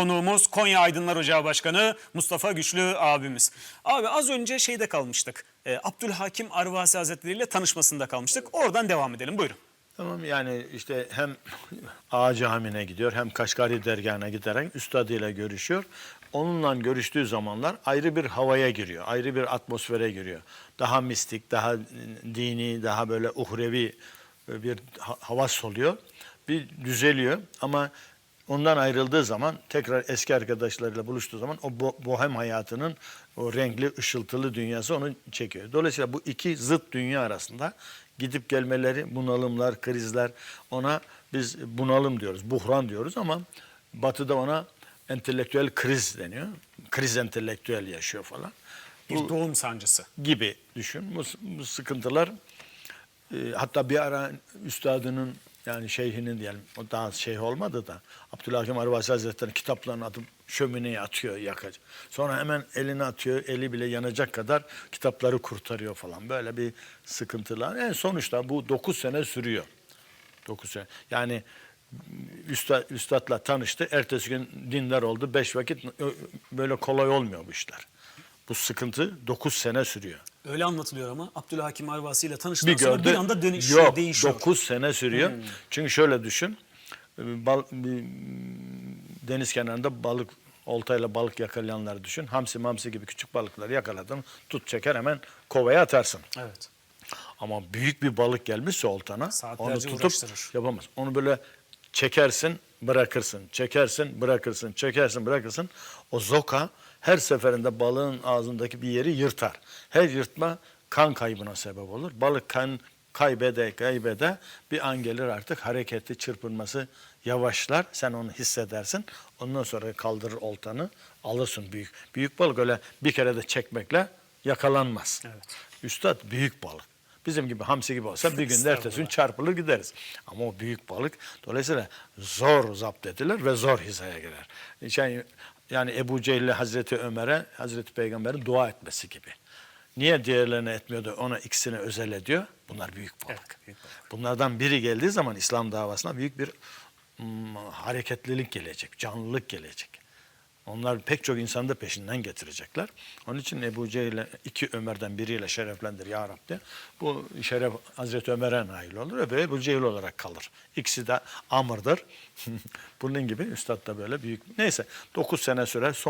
Konuğumuz Konya Aydınlar Ocağı Başkanı Mustafa Güçlü abimiz. Abi az önce şeyde kalmıştık. E, Abdülhakim Arvasi Hazretleri ile tanışmasında kalmıştık. Oradan devam edelim buyurun. Tamam yani işte hem Ağa Camii'ne gidiyor hem Kaşgari Dergahı'na giderek üstadıyla görüşüyor. Onunla görüştüğü zamanlar ayrı bir havaya giriyor, ayrı bir atmosfere giriyor. Daha mistik, daha dini, daha böyle uhrevi bir ha- havas oluyor. Bir düzeliyor ama ondan ayrıldığı zaman tekrar eski arkadaşlarıyla buluştuğu zaman o bo- bohem hayatının o renkli, ışıltılı dünyası onu çekiyor. Dolayısıyla bu iki zıt dünya arasında gidip gelmeleri, bunalımlar, krizler ona biz bunalım diyoruz, buhran diyoruz ama batıda ona entelektüel kriz deniyor. Kriz entelektüel yaşıyor falan. Bir doğum sancısı. Gibi düşün. Bu, bu sıkıntılar e, hatta bir ara üstadının yani şeyhinin diyelim o daha şeyh olmadı da Abdülhakim Arvasi Hazretleri kitaplarını atıp şömineye atıyor yakacak. Sonra hemen elini atıyor eli bile yanacak kadar kitapları kurtarıyor falan. Böyle bir sıkıntılar. En sonuçta bu 9 sene sürüyor. 9 sene. Yani üstad, üstadla tanıştı. Ertesi gün dindar oldu. Beş vakit böyle kolay olmuyor bu işler. Bu sıkıntı 9 sene sürüyor. Öyle anlatılıyor ama Abdülhakim Arvasi ile Bir tanıştıktan sonra gördü. bir anda dönüşüyor, Yok, değişiyor. 9 sene sürüyor. Çünkü şöyle düşün. Bal, bir deniz kenarında balık oltayla balık yakalayanları düşün. Hamsi mamsi gibi küçük balıkları yakaladın. Tut çeker hemen kovaya atarsın. Evet. Ama büyük bir balık gelmişse oltana Saatlerce onu tutup uğraştırır. yapamaz. Onu böyle çekersin, bırakırsın. Çekersin, bırakırsın. Çekersin, bırakırsın. O zoka her seferinde balığın ağzındaki bir yeri yırtar. Her yırtma kan kaybına sebep olur. Balık kan kaybede kaybede bir an gelir artık hareketi, çırpınması yavaşlar. Sen onu hissedersin. Ondan sonra kaldırır oltanı, alırsın büyük. Büyük balık öyle bir kere de çekmekle yakalanmaz. Evet. Üstad büyük balık. Bizim gibi hamsi gibi olsa bir günde ertesi gün çarpılır gideriz. Ama o büyük balık dolayısıyla zor zapt edilir ve zor hizaya girer. Yani, yani Ebu Cehil Hazreti Ömer'e Hazreti Peygamber'in dua etmesi gibi. Niye diğerlerine etmiyordu ona ikisini özel ediyor? Bunlar büyük balık. Evet, büyük balık. Bunlardan biri geldiği zaman İslam davasına büyük bir mm, hareketlilik gelecek, canlılık gelecek. Onlar pek çok insanı da peşinden getirecekler. Onun için Ebu Cehil'e iki Ömer'den biriyle şereflendir ya Rabbi. Bu şeref Hazreti Ömer'e nail olur ve Ebu Cehil olarak kalır. İkisi de Amr'dır. Bunun gibi Üstad da böyle büyük. Neyse 9 sene sürer. Son